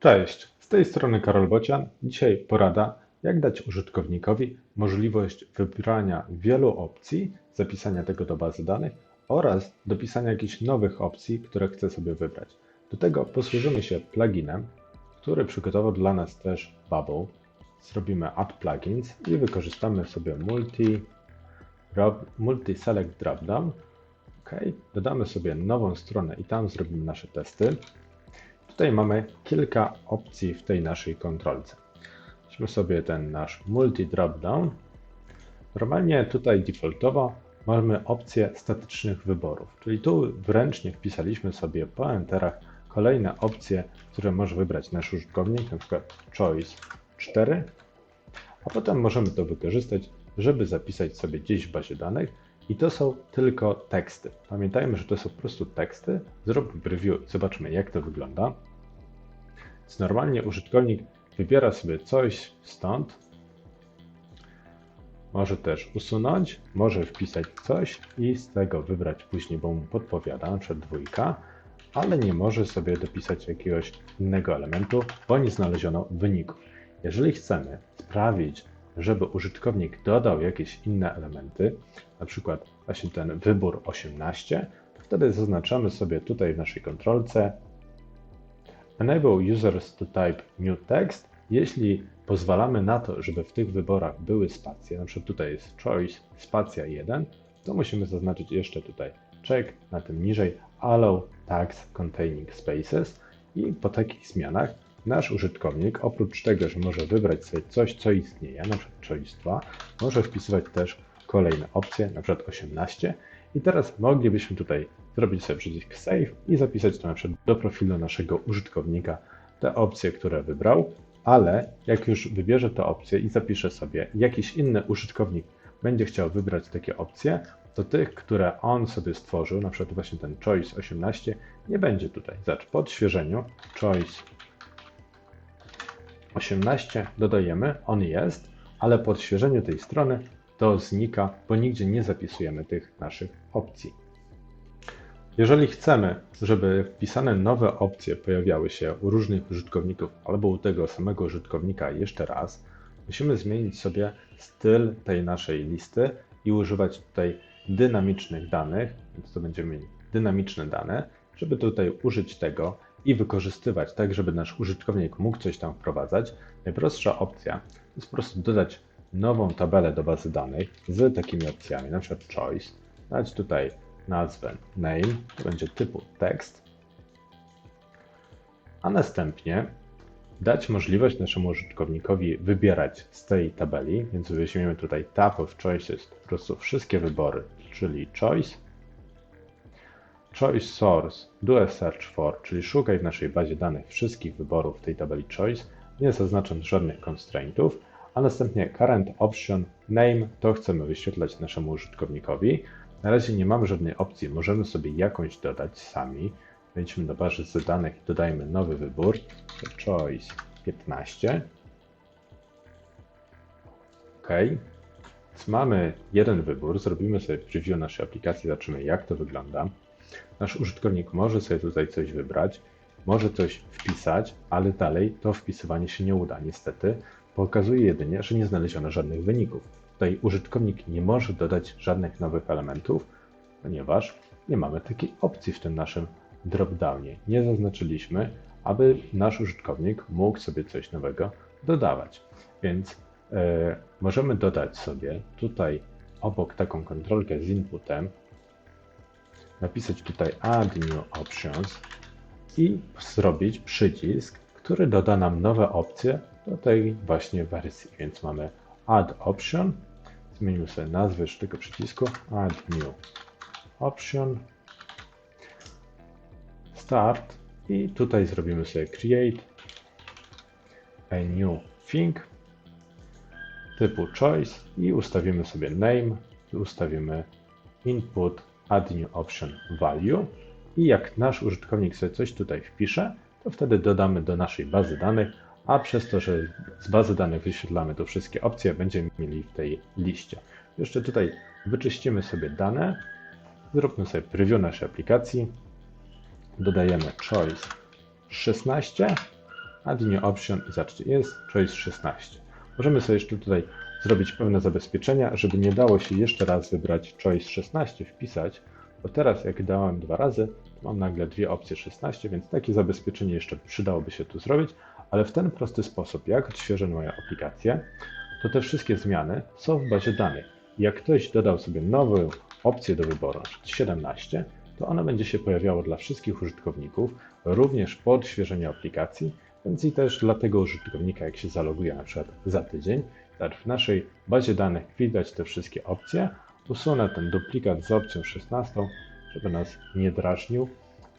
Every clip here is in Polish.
Cześć, z tej strony Karol Bocian. Dzisiaj porada, jak dać użytkownikowi możliwość wybrania wielu opcji, zapisania tego do bazy danych oraz dopisania jakichś nowych opcji, które chce sobie wybrać. Do tego posłużymy się pluginem, który przygotował dla nas też Bubble. Zrobimy Add Plugins i wykorzystamy sobie Multi, multi Select Dropdown. OK, dodamy sobie nową stronę i tam zrobimy nasze testy. Tutaj mamy kilka opcji w tej naszej kontrolce. Weźmy sobie ten nasz multi dropdown. Normalnie tutaj defaultowo mamy opcję statycznych wyborów, czyli tu wręcznie wpisaliśmy sobie po enterach kolejne opcje, które może wybrać nasz użytkownik, na przykład choice 4, a potem możemy to wykorzystać, żeby zapisać sobie gdzieś w bazie danych i to są tylko teksty. Pamiętajmy, że to są po prostu teksty. Zróbmy preview zobaczmy, jak to wygląda. Więc normalnie użytkownik wybiera sobie coś stąd. Może też usunąć, może wpisać coś i z tego wybrać później, bo mu podpowiada, na przykład dwójka, ale nie może sobie dopisać jakiegoś innego elementu, bo nie znaleziono wyników. Jeżeli chcemy sprawić, żeby użytkownik dodał jakieś inne elementy, na przykład właśnie ten wybór 18, to wtedy zaznaczamy sobie tutaj w naszej kontrolce Enable users to type new text, jeśli pozwalamy na to, żeby w tych wyborach były spacje, na przykład tutaj jest choice spacja 1, to musimy zaznaczyć jeszcze tutaj check, na tym niżej allow tags containing spaces i po takich zmianach nasz użytkownik oprócz tego, że może wybrać sobie coś, co istnieje, na przykład choice 2, może wpisywać też kolejne opcje, na przykład 18 i teraz moglibyśmy tutaj zrobić sobie przycisk Save i zapisać to na przykład do profilu naszego użytkownika te opcje, które wybrał, ale jak już wybierze te opcje i zapisze sobie, jakiś inny użytkownik będzie chciał wybrać takie opcje, to tych, które on sobie stworzył, na przykład właśnie ten Choice 18, nie będzie tutaj. Zacz po odświeżeniu Choice 18 dodajemy, on jest, ale po odświeżeniu tej strony to znika, bo nigdzie nie zapisujemy tych naszych opcji. Jeżeli chcemy, żeby wpisane nowe opcje pojawiały się u różnych użytkowników albo u tego samego użytkownika jeszcze raz, musimy zmienić sobie styl tej naszej listy i używać tutaj dynamicznych danych, więc to będziemy mieli dynamiczne dane, żeby tutaj użyć tego i wykorzystywać tak, żeby nasz użytkownik mógł coś tam wprowadzać. Najprostsza opcja to jest po prostu dodać nową tabelę do bazy danych z takimi opcjami, na przykład choice, dać tutaj nazwę name, to będzie typu tekst, a następnie dać możliwość naszemu użytkownikowi wybierać z tej tabeli, więc weźmiemy tutaj tab of choices, po prostu wszystkie wybory, czyli choice, choice source, do a search for, czyli szukaj w naszej bazie danych wszystkich wyborów w tej tabeli choice, nie zaznaczam żadnych constraintów, a następnie current option name to chcemy wyświetlać naszemu użytkownikowi, na razie nie mamy żadnej opcji, możemy sobie jakąś dodać sami. Wejdźmy do bazy danych i dodajmy nowy wybór, choice 15. OK. Więc mamy jeden wybór, zrobimy sobie preview naszej aplikacji, zobaczymy jak to wygląda. Nasz użytkownik może sobie tutaj coś wybrać, może coś wpisać, ale dalej to wpisywanie się nie uda. Niestety pokazuje jedynie, że nie znaleziono żadnych wyników. Tutaj użytkownik nie może dodać żadnych nowych elementów, ponieważ nie mamy takiej opcji w tym naszym dropdownie. Nie zaznaczyliśmy, aby nasz użytkownik mógł sobie coś nowego dodawać. Więc e, możemy dodać sobie tutaj obok taką kontrolkę z inputem, napisać tutaj Add New Options i zrobić przycisk, który doda nam nowe opcje do tej właśnie wersji. Więc mamy Add Option Zmienimy sobie nazwę jeszcze tego przycisku. Add new option. Start. I tutaj zrobimy sobie create a new thing typu choice i ustawimy sobie name i ustawimy input add new option value i jak nasz użytkownik sobie coś tutaj wpisze, to wtedy dodamy do naszej bazy danych a przez to, że z bazy danych wyświetlamy tu wszystkie opcje, będziemy mieli w tej liście. Jeszcze tutaj wyczyścimy sobie dane, zróbmy sobie preview naszej aplikacji, dodajemy choice 16, add new option i zobaczcie, jest choice 16. Możemy sobie jeszcze tutaj zrobić pewne zabezpieczenia, żeby nie dało się jeszcze raz wybrać choice 16, wpisać, bo teraz jak dałem dwa razy, to mam nagle dwie opcje 16, więc takie zabezpieczenie jeszcze przydałoby się tu zrobić, ale w ten prosty sposób, jak odświeżę moją aplikację, to te wszystkie zmiany są w bazie danych. Jak ktoś dodał sobie nową opcję do wyboru, przykład 17, to ona będzie się pojawiało dla wszystkich użytkowników, również po odświeżeniu aplikacji, więc i też dla tego użytkownika, jak się zaloguje na przykład za tydzień, tak w naszej bazie danych widać te wszystkie opcje. Usunę ten duplikat z opcją 16, żeby nas nie drażnił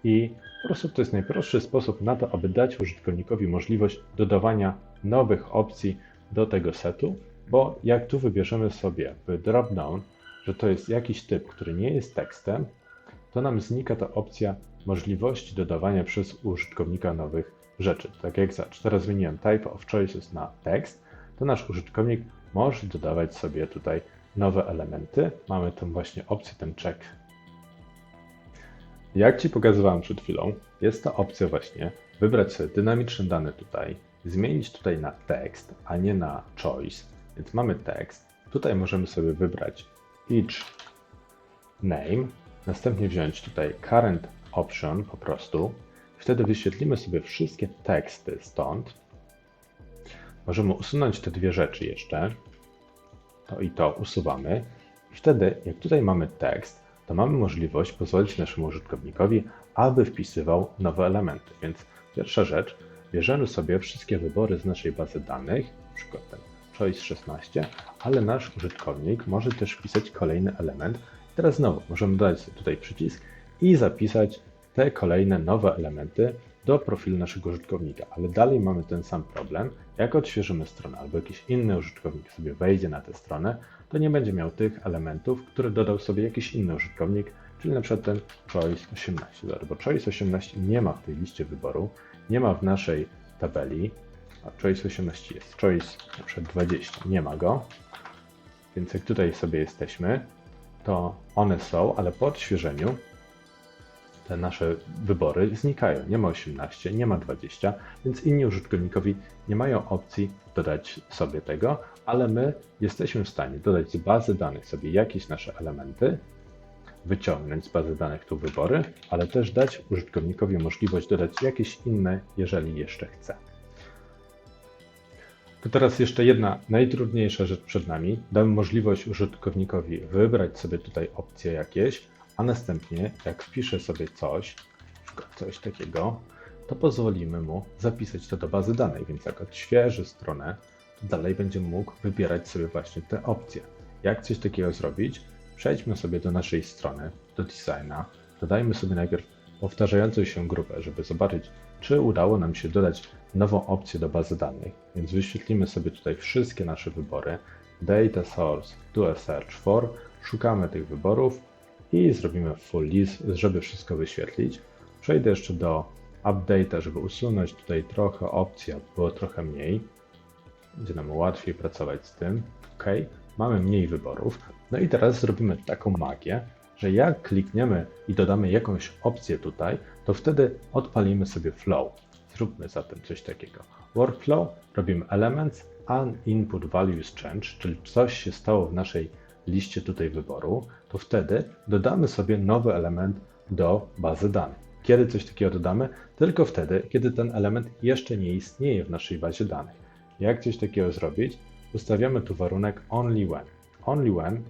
i po prostu to jest najprostszy sposób na to, aby dać użytkownikowi możliwość dodawania nowych opcji do tego setu, bo jak tu wybierzemy sobie w dropdown, że to jest jakiś typ, który nie jest tekstem, to nam znika ta opcja możliwości dodawania przez użytkownika nowych rzeczy. Tak jak za, teraz zmieniłem type of choices na tekst, to nasz użytkownik może dodawać sobie tutaj nowe elementy. Mamy tą właśnie opcję, ten check. Jak Ci pokazywałem przed chwilą, jest to opcja właśnie wybrać sobie dynamiczne dane tutaj, zmienić tutaj na tekst, a nie na choice. Więc mamy tekst. Tutaj możemy sobie wybrać each name, następnie wziąć tutaj current option po prostu. Wtedy wyświetlimy sobie wszystkie teksty stąd. Możemy usunąć te dwie rzeczy jeszcze. To i to usuwamy. Wtedy, jak tutaj mamy tekst, to mamy możliwość pozwolić naszemu użytkownikowi, aby wpisywał nowe elementy. Więc pierwsza rzecz, bierzemy sobie wszystkie wybory z naszej bazy danych, na przykład ten choice 16, ale nasz użytkownik może też wpisać kolejny element. Teraz znowu możemy dodać tutaj przycisk i zapisać te kolejne nowe elementy do profilu naszego użytkownika, ale dalej mamy ten sam problem. Jak odświeżymy stronę albo jakiś inny użytkownik sobie wejdzie na tę stronę, to nie będzie miał tych elementów, które dodał sobie jakiś inny użytkownik, czyli przykład ten Choice 18, bo Choice 18 nie ma w tej liście wyboru, nie ma w naszej tabeli, a Choice 18 jest, Choice przykład 20 nie ma go, więc jak tutaj sobie jesteśmy, to one są, ale po odświeżeniu te nasze wybory znikają. Nie ma 18, nie ma 20, więc inni użytkownikowi nie mają opcji dodać sobie tego, ale my jesteśmy w stanie dodać z bazy danych sobie jakieś nasze elementy, wyciągnąć z bazy danych tu wybory, ale też dać użytkownikowi możliwość dodać jakieś inne, jeżeli jeszcze chce. To teraz jeszcze jedna najtrudniejsza rzecz przed nami. Damy możliwość użytkownikowi wybrać sobie tutaj opcje jakieś, a następnie jak wpiszę sobie coś, coś takiego, to pozwolimy mu zapisać to do bazy danych, więc jak odświeży stronę, to dalej będzie mógł wybierać sobie właśnie te opcje. Jak coś takiego zrobić? Przejdźmy sobie do naszej strony, do designa, dodajmy sobie najpierw powtarzającą się grupę, żeby zobaczyć, czy udało nam się dodać nową opcję do bazy danych. Więc wyświetlimy sobie tutaj wszystkie nasze wybory. Data Source, Do a Search for, szukamy tych wyborów, i zrobimy full list, żeby wszystko wyświetlić. Przejdę jeszcze do update'a, żeby usunąć tutaj trochę opcji, aby było trochę mniej. Będzie nam łatwiej pracować z tym. OK, mamy mniej wyborów. No i teraz zrobimy taką magię, że jak klikniemy i dodamy jakąś opcję tutaj, to wtedy odpalimy sobie flow. Zróbmy zatem coś takiego. Workflow robimy elements and input values change, czyli coś się stało w naszej liście tutaj wyboru, to wtedy dodamy sobie nowy element do bazy danych. Kiedy coś takiego dodamy? Tylko wtedy, kiedy ten element jeszcze nie istnieje w naszej bazie danych. Jak coś takiego zrobić? Ustawiamy tu warunek only when. Only when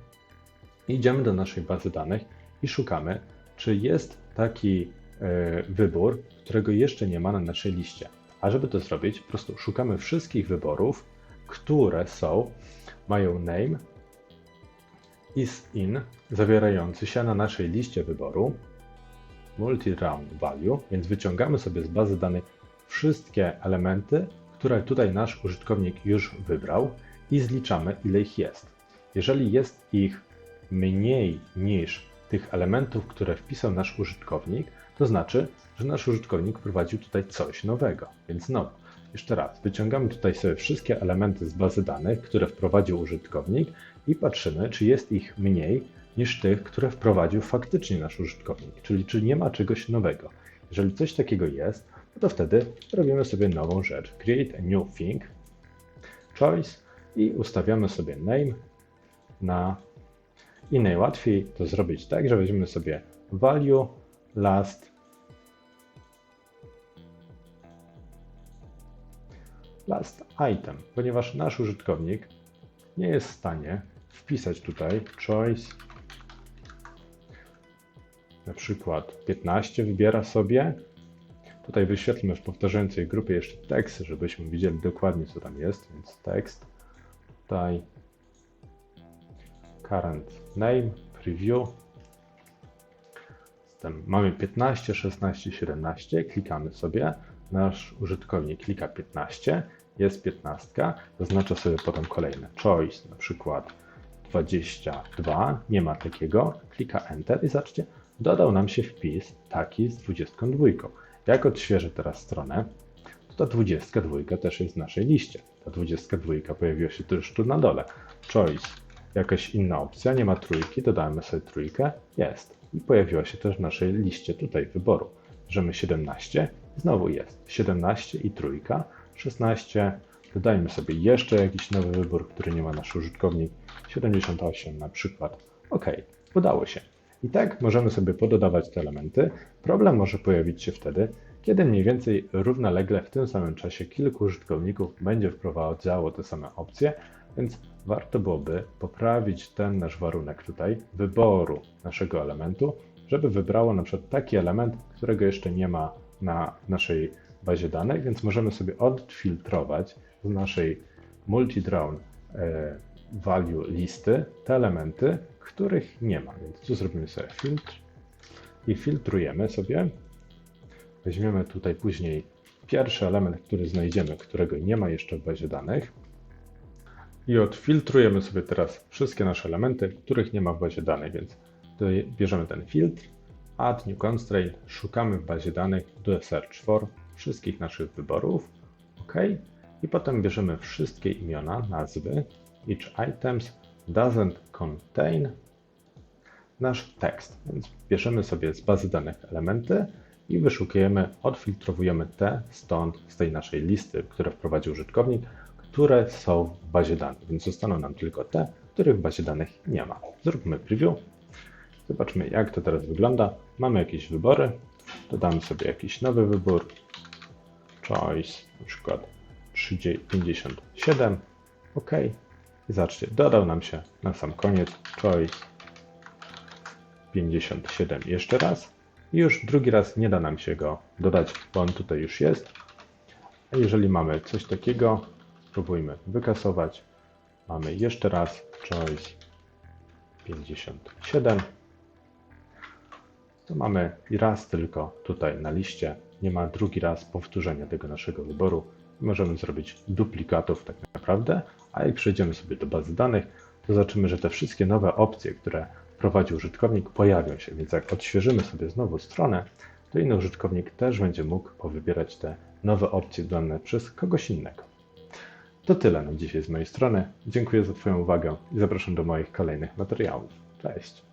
idziemy do naszej bazy danych i szukamy, czy jest taki e, wybór, którego jeszcze nie ma na naszej liście. A żeby to zrobić, po prostu szukamy wszystkich wyborów, które są, mają name, is in zawierający się na naszej liście wyboru multi-round value, więc wyciągamy sobie z bazy danych wszystkie elementy, które tutaj nasz użytkownik już wybrał i zliczamy ile ich jest. Jeżeli jest ich mniej niż tych elementów, które wpisał nasz użytkownik, to znaczy, że nasz użytkownik wprowadził tutaj coś nowego. Więc znowu, jeszcze raz, wyciągamy tutaj sobie wszystkie elementy z bazy danych, które wprowadził użytkownik i patrzymy, czy jest ich mniej niż tych, które wprowadził faktycznie nasz użytkownik, czyli czy nie ma czegoś nowego. Jeżeli coś takiego jest, to wtedy robimy sobie nową rzecz. Create a new thing, choice i ustawiamy sobie name na i najłatwiej to zrobić tak, że weźmiemy sobie value last last item, ponieważ nasz użytkownik nie jest w stanie wpisać tutaj choice. Na przykład 15 wybiera sobie. Tutaj wyświetlmy w powtarzającej grupie jeszcze tekst, żebyśmy widzieli dokładnie co tam jest, więc tekst. Tutaj current name, preview. Zatem mamy 15, 16, 17, klikamy sobie, nasz użytkownik klika 15, jest 15, zaznacza sobie potem kolejne choice, na przykład 22, nie ma takiego, klika Enter i zobaczcie, dodał nam się wpis taki z 22. Jak odświeżę teraz stronę, to ta 22 też jest w naszej liście. Ta 22 pojawiła się też tu na dole. Choice, jakaś inna opcja, nie ma trójki, dodamy sobie trójkę, jest. I pojawiła się też w naszej liście tutaj wyboru. Bierzemy 17, znowu jest 17 i trójka, 16, dodajmy sobie jeszcze jakiś nowy wybór, który nie ma nasz użytkownik, 78 na przykład. OK, udało się. I tak możemy sobie pododawać te elementy. Problem może pojawić się wtedy, kiedy mniej więcej równolegle w tym samym czasie kilku użytkowników będzie wprowadzało te same opcje, więc warto byłoby poprawić ten nasz warunek tutaj wyboru naszego elementu, żeby wybrało na przykład taki element, którego jeszcze nie ma na naszej bazie danych, więc możemy sobie odfiltrować z naszej multi-drone e, value listy te elementy, których nie ma. Więc tu zrobimy sobie filtr i filtrujemy sobie. Weźmiemy tutaj później pierwszy element, który znajdziemy, którego nie ma jeszcze w bazie danych. I odfiltrujemy sobie teraz wszystkie nasze elementy, których nie ma w bazie danych, więc bierzemy ten filtr, add new constraint, szukamy w bazie danych do search for wszystkich naszych wyborów, OK. I potem bierzemy wszystkie imiona, nazwy, each items doesn't contain nasz tekst. Więc bierzemy sobie z bazy danych elementy i wyszukujemy, odfiltrowujemy te stąd, z tej naszej listy, które wprowadził użytkownik, które są w bazie danych. Więc zostaną nam tylko te, których w bazie danych nie ma. Zróbmy preview. Zobaczmy, jak to teraz wygląda. Mamy jakieś wybory. Dodamy sobie jakiś nowy wybór. Choice, na przykład 57. OK. I zobaczcie, dodał nam się na sam koniec choice 57 jeszcze raz. I już drugi raz nie da nam się go dodać, bo on tutaj już jest. A jeżeli mamy coś takiego, spróbujmy wykasować. Mamy jeszcze raz choice 57. To mamy raz tylko tutaj na liście. Nie ma drugi raz powtórzenia tego naszego wyboru. Możemy zrobić duplikatów tak naprawdę, a jak przejdziemy sobie do bazy danych, to zobaczymy, że te wszystkie nowe opcje, które prowadzi użytkownik, pojawią się. Więc jak odświeżymy sobie znowu stronę, to inny użytkownik też będzie mógł powybierać te nowe opcje dane przez kogoś innego. To tyle na dzisiaj z mojej strony. Dziękuję za Twoją uwagę i zapraszam do moich kolejnych materiałów. Cześć!